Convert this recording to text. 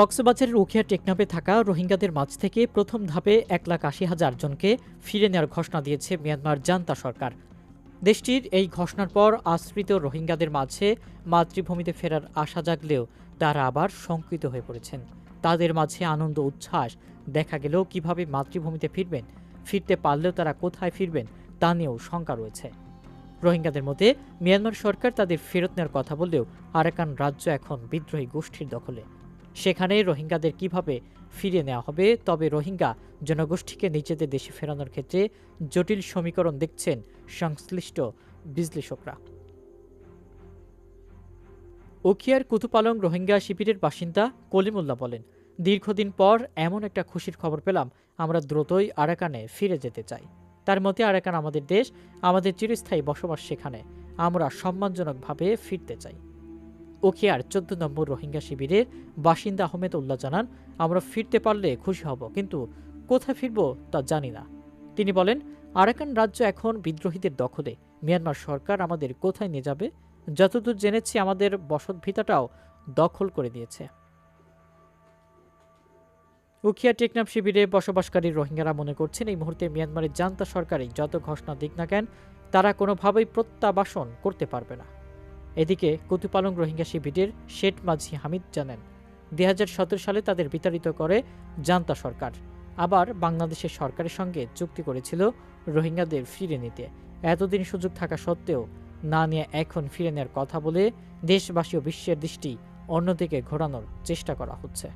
কক্সবাজারের উখিয়া টেকনাফে থাকা রোহিঙ্গাদের মাঝ থেকে প্রথম ধাপে এক লাখ আশি হাজার জনকে ফিরে নেওয়ার ঘোষণা দিয়েছে মিয়ানমার জান্তা সরকার। দেশটির এই ঘোষণার পর আশ্রিত রোহিঙ্গাদের মাঝে মাতৃভূমিতে ফেরার আশা জাগলেও তারা আবার শঙ্কিত হয়ে পড়েছেন। তাদের মাঝে আনন্দ, উচ্ছ্বাস, দেখা গেলেও কীভাবে মাতৃভূমিতে ফিরবেন, ফিরতে পারলেও তারা কোথায় ফিরবেন তা নিয়েও শঙ্কা রয়েছে। রোহিঙ্গাদের মধ্যে মিয়ানমার সরকার তাদের ফেরত নেওয়ার কথা বললেও আরাকান রাজ্য এখন বিদ্রোহী গোষ্ঠীর দখলে। সেখানে রোহিঙ্গাদের কীভাবে ফিরিয়ে নেওয়া হবে? তবে রোহিঙ্গা জনগোষ্ঠীকে নিজেদের দেশে ফেরানোর ক্ষেত্রে জটিল সমীকরণ দেখছেন সংশ্লিষ্ট বিশ্লেষকরা। উখিয়ার কুতুপালং রোহিঙ্গা শিবিরের বাসিন্দা কলিমুল্লাহ বলেন, দীর্ঘদিন পর এমন একটা খুশির খবর পেলাম, আমরা দ্রুতই আরাকানে ফিরে যেতে চাই। তার মতে আরাকান আমাদের দেশ, আমাদের চিরস্থায়ী বসবাস সেখানে। আমরা সম্মানজনকভাবে ফিরতে চাই। উখিয়ার চোদ্দ নম্বর রোহিঙ্গা শিবিরের বাসিন্দা আহমেদ উল্লাহ জানান, আমরা ফিরতে পারলে খুশি হব, কিন্তু কোথায় ফিরব তা জানি না। তিনি বলেন, আরাকান রাজ্য এখন বিদ্রোহীদের দখলে। মিয়ানমার সরকার আমাদের কোথায় নিয়ে যাবে? যতদূর জেনেছি আমাদের বসতভিটাটাও দখল করে দিয়েছে। উখিয়া টেকনাফ শিবিরে বসবাসকারী রোহিঙ্গারা মনে করছেন, এই মুহূর্তে মিয়ানমারের জান্তা সরকারই যত ঘোষণা দিক না কেন, তারা কোনোভাবেই প্রত্যাবাসন করতে পারবে না। এদিকে কুতুপালং রোহিঙ্গা শিবিরের শেঠ মাঝি হামিদ জানেন দুই সালে তাদের বিতাড়িত করে জান্তা সরকার। আবার বাংলাদেশের সরকারের সঙ্গে চুক্তি করেছিল রোহিঙ্গাদের ফিরে নিতে। এতদিন সুযোগ থাকা সত্ত্বেও না নিয়ে এখন ফিরে নেওয়ার কথা বলে দেশবাসী ও বিশ্বের দৃষ্টি অন্যদিকে ঘোরানোর চেষ্টা করা হচ্ছে।